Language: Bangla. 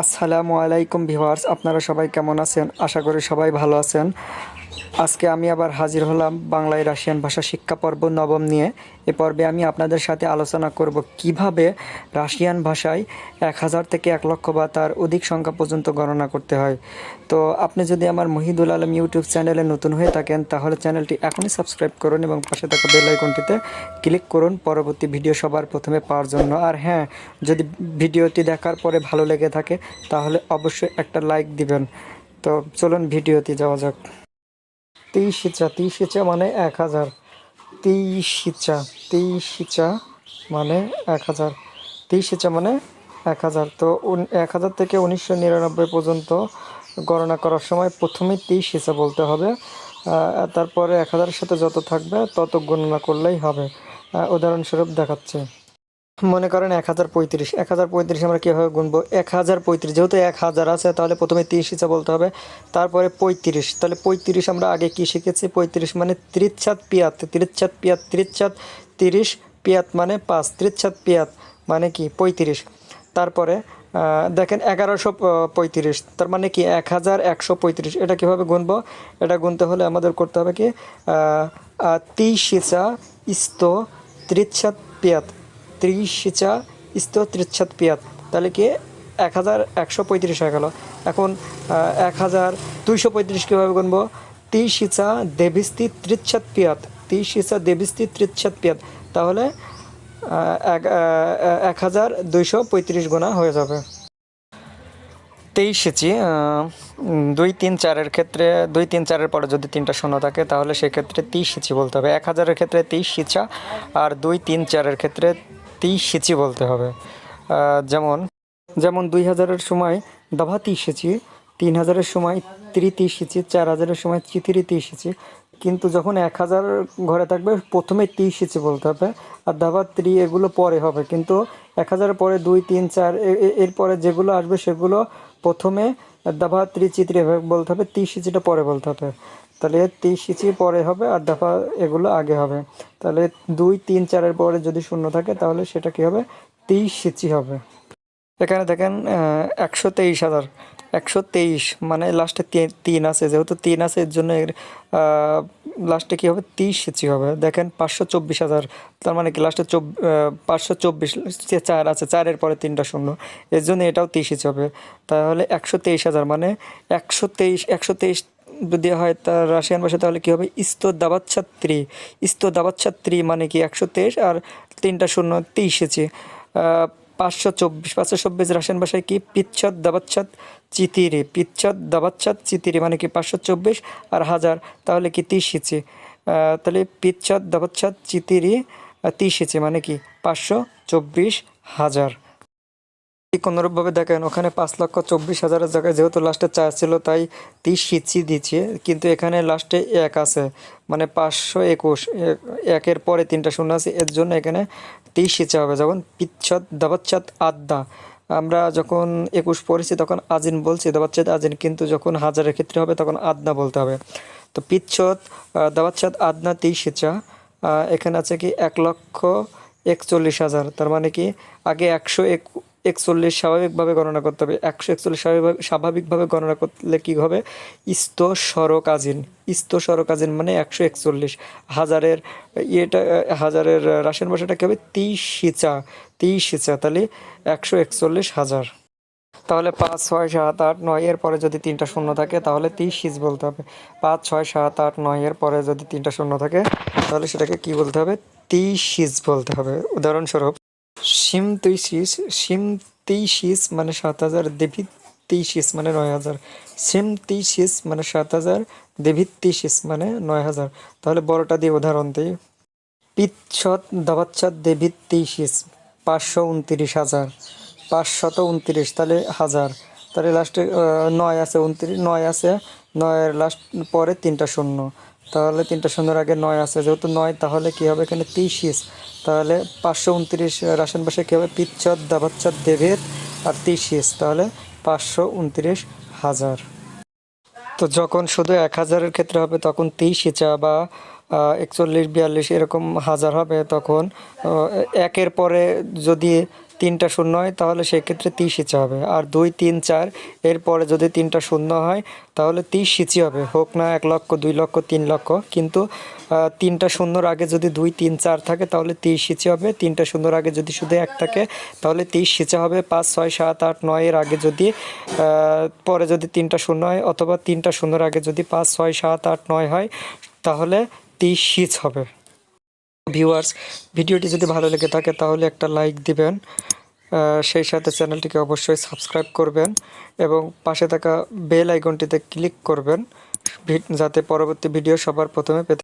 আসসালামু আলাইকুম ভিউয়ার্স, আপনারা সবাই কেমন আছেন? আশা করি সবাই ভালো আছেন। আজকে আমি আবার হাজির হলাম বাংলায় রাশিয়ান ভাষা শিক্ষা পর্ব নবম নিয়ে। এ পর্বে আমি আপনাদের সাথে আলোচনা করব কীভাবে রাশিয়ান ভাষায় এক হাজার থেকে এক লক্ষ বা তার অধিক সংখ্যা পর্যন্ত গণনা করতে হয়। তো আপনি যদি আমার মহিদুল আলম ইউটিউব চ্যানেলে নতুন হয়ে থাকেন, তাহলে চ্যানেলটি এখনই সাবস্ক্রাইব করুন এবং পাশে থাকা বেল আইকনটিতে ক্লিক করুন পরবর্তী ভিডিও সবার প্রথমে পাওয়ার জন্য। আর হ্যাঁ যদি ভিডিওটি দেখার পরে ভালো লেগে থাকে তাহলে অবশ্যই একটা লাইক দিবেন। তো চলুন ভিডিওতে যাওয়া যাক। তেইশ ইচা তেইশ মানে এক হাজার। তেইশ ইচা তেইশ ইচা মানে এক হাজার। তেইশ ইচা মানে এক হাজার। তো এক হাজার থেকে উনিশশো নিরানব্বই পর্যন্ত গণনা করার সময় প্রথমে তেইশ ইচা বলতে হবে। তারপরে এক হাজারের সাথে যত থাকবে তত গণনা করলেই হবে। উদাহরণস্বরূপ দেখাচ্ছে। মনে করেন এক হাজার পঁয়ত্রিশ, এক হাজার পঁয়ত্রিশ আমরা কীভাবে গুনবো? এক হাজার পঁয়ত্রিশ, যেহেতু এক হাজার আছে, তাহলে প্রথমে তিরিশ হিসাব বলতে হবে, তারপরে পঁয়ত্রিশ। তাহলে পঁয়ত্রিশ আমরা আগে কী শিখেছি? পঁয়ত্রিশ মানে ত্রিচ্ছাত পিয়াত ত্রিচ্ছাত পিয়াত ত্রিচ্ছাত তিরিশ, পিয়াত মানে পাঁচ ত্রিচ্ছাত পিয়াত মানে কি? পঁয়ত্রিশ। তারপরে দেখেন এগারোশো পঁয়ত্রিশ, তার মানে কি? এক হাজার একশো পঁয়ত্রিশ। এটা কীভাবে গুনবো? এটা গুনতে হলে আমাদের করতে হবে কি? তিসিচা ইস্ত ত্রিচ্ছাত পিয়াত। ত্রিশিচা ইস্ত ত্রিচ্ছাত পিয়াত তাহলে কি এক হাজার একশো পঁয়ত্রিশ হয়ে গেল। এখন এক হাজার দুইশো পঁয়ত্রিশ কীভাবে গুনবো? তিসিচা দেবিস্তি ত্রিচ্ছাত পিয়াত তিসিচা দেবিস্তি ত্রিচ্ছাত পিয়াত তাহলে এক হাজার দুইশো পঁয়ত্রিশ গোনা হয়ে যাবে। তেইশ ইঞ্চি দুই তিন চারের ক্ষেত্রে, দুই তিন চারের পরে যদি তিনটা শূন্য থাকে, তাহলে সেক্ষেত্রে তেইশ ইঞ্চি বলতে হবে। এক হাজারের ক্ষেত্রে তেইশ ইচ্ছা আর দুই তিন চারের ক্ষেত্রে তেইশ ইঞ্চি বলতে হবে। যেমন যেমন দুই হাজারের সময় দাভা তিরিশ ইঞ্চি তিন হাজারের সময় ত্রিতিশ ইঞ্চি চার হাজারের সময় চিতিরি তিরিশ ইঞ্চি কিন্তু যখন এক হাজার ঘরে থাকবে, প্রথমে তিরিশ ইঞ্চি বলতে হবে। আর দাবা ত্রি এগুলো পরে হবে। কিন্তু এক হাজারের পরে দুই, তিন, চার এরপরে যেগুলো আসবে, সেগুলো প্রথমে দাবা ত্রি চিত্রি বলতে হবে। তিরিশ ইঞ্চিটা পরে বলতে হবে। তাহলে তিরিশ ইঞ্চি পরে হবে, আর দাফা এগুলো আগে হবে। তাহলে দুই, তিন, চারের পরে যদি শূন্য থাকে, তাহলে সেটা কি হবে? তেইশ ইঞ্চি হবে। এখানে দেখেন একশো তেইশ হাজার। একশো তেইশ মানে লাস্টে তিন আছে। যেহেতু তিন আছে, এর জন্য এর লাস্টে কী হবে? তিরিশ ইঞ্চি হবে। দেখেন, পাঁচশো চব্বিশ হাজার। তার মানে কি? লাস্টে চব পাঁচশো চব্বিশ চার আছে, চারের পরে তিনটা শূন্য। এর জন্য এটাও তিরিশ ইঞ্চি হবে। তাহলে একশো তেইশ হাজার মানে একশো তেইশ একশো তেইশ যদি হয় তার রাশিয়ান ভাষা তাহলে কী হবে? ইস্তো দাবাত ছাত্রী ইস্তো দাবাত ছাত্রী মানে কি একশো তেইশ আর তিনটা শূন্য তেইশ ইঞ্চি পাঁচশো চব্বিশ। পাঁচশো চব্বিশ রাশিয়ান ভাষায় কি? পিচ্ছদ দাবাচ্ছাদ চিতিরি। পিচ্ছদ দাবাচ্ছাদ চিতিরে মানে কি পাঁচশো চব্বিশ আর হাজার তাহলে কি তিরিশ আহ, তাহলে পিচ্ছদ দাবাচ্ছাদ চিতিরি তিরিশ ইঞ্চি মানে কি পাঁচশো চব্বিশ হাজার। ঠিক দেখেন, ওখানে পাঁচ লক্ষ চব্বিশ হাজারের জায়গায় যেহেতু লাস্টে চার ছিল, তাই তিরিশ ইঞ্চি দিচ্ছে, কিন্তু এখানে লাস্টে এক আছে মানে পাঁচশো একুশ, একের পরে তিনটা শূন্য আছে, এর জন্য এখানে তিরিশ ইঞ্চি হবে। যখন পিচ্ছদ দাবাচ্ছাদ আড্ডা আমরা যখন একুশ পড়েছি তখন আজিন বলছি দাবাচ্ছাদ আজিন, কিন্তু যখন হাজারের ক্ষেত্রে হবে তখন আদনা বলতে হবে। তো পিচ্ছদ দাবাচ্ছাদ আদনা তিরিশ ইচ্ছা এখানে আছে কি এক লক্ষ একচল্লিশ হাজার, তার মানে কি আগে একশো এক একচল্লিশ স্বাভাবিকভাবে গণনা করতে হবে। একশো একচল্লিশ স্বাভাবিক স্বাভাবিকভাবে গণনা করলে কী হবে? ইস্ত সরকাজিন ইস্ত সরকাজিন মানে একশো একচল্লিশ। হাজারের, ইয়েটা, হাজারের রাশিয়ান ভাষাটা কী হবে? তিরিশ সিচা তিরিশ সিচা তাহলে একশো একচল্লিশ হাজার। তাহলে পাঁচ, ছয়, সাত, আট, নয়, এর পরে যদি তিনটা শূন্য থাকে, তাহলে তিরিশ সিজ বলতে হবে। পাঁচ, ছয়, সাত, আট, নয়, এর পরে যদি তিনটা শূন্য থাকে, তাহলে সেটাকে কি বলতে হবে? তিরিশ সিজ বলতে হবে। উদাহরণস্বরূপ সিম তেইশিস সিম তেইশিস মানে সাত হাজার দেবী তেইশিস মানে নয় হাজার। সিম তেইশিস মানে সাত হাজার দেবী তেইশিস মানে নয় হাজার। তাহলে বড়টা দিয়ে উদাহরণ দিই। পিচ্ছত দাবাচ্ছাদ দেবী তেইশিস পাঁচশো উনত্রিশ হাজার। পাঁচশত উনত্রিশ, তাহলে হাজার। তাহলে লাস্টে নয় আছে, উনত্রিশ, নয় আছে, নয়ের লাস্ট পরে তিনটা শূন্য। তাহলে তিনটা শূন্যের আগে নয় আছে। যেহেতু নয়, তাহলে কী হবে এখানে তেইশিস তাহলে পাঁচশো উনত্রিশ রাশন ভাষায় কী হবে? পিচ্ছত দাবাচ্ছাদ দেবের আর তেইশিস তাহলে পাঁচশো উনত্রিশ হাজার। তো যখন শুধু এক হাজারের ক্ষেত্রে হবে, তখন তেইশ ইচা বা একচল্লিশ, বিয়াল্লিশ এরকম হাজার হবে, তখন একের পরে যদি তিনটা শূন্য হয়, তাহলে সেক্ষেত্রে ইঞ্চি হবে। আর দুই, তিন, চার, এরপরে যদি তিনটা শূন্য হয়, তাহলে ইঞ্চি হবে। হোক না এক লক্ষ, দুই লক্ষ, তিন লক্ষ। কিন্তু তিনটা শূন্যর আগে যদি দুই, তিন, চার থাকে, তাহলে ইঞ্চি হবে। তিনটা শূন্যর আগে যদি শুধু এক থাকে, তাহলে ইঞ্চি হবে। পাঁচ, ছয়, সাত, আট নয়ের আগে যদি পরে যদি তিনটা শূন্য হয়, অথবা তিনটা শূন্যর আগে যদি পাঁচ, ছয়, সাত, আট, নয় হয়, তাহলে ইঞ্চ হবে। ভিউয়ার্স ভিডিওটি যদি ভালো লেগে থাকে তাহলে একটা লাইক দিবেন। সেই সাথে চ্যানেলটিকে অবশ্যই সাবস্ক্রাইব করবেন এবং পাশে থাকা বেল আইকনটিতে ক্লিক করবেন। যাতে পরবর্তী ভিডিও সবার প্রথমে পেতে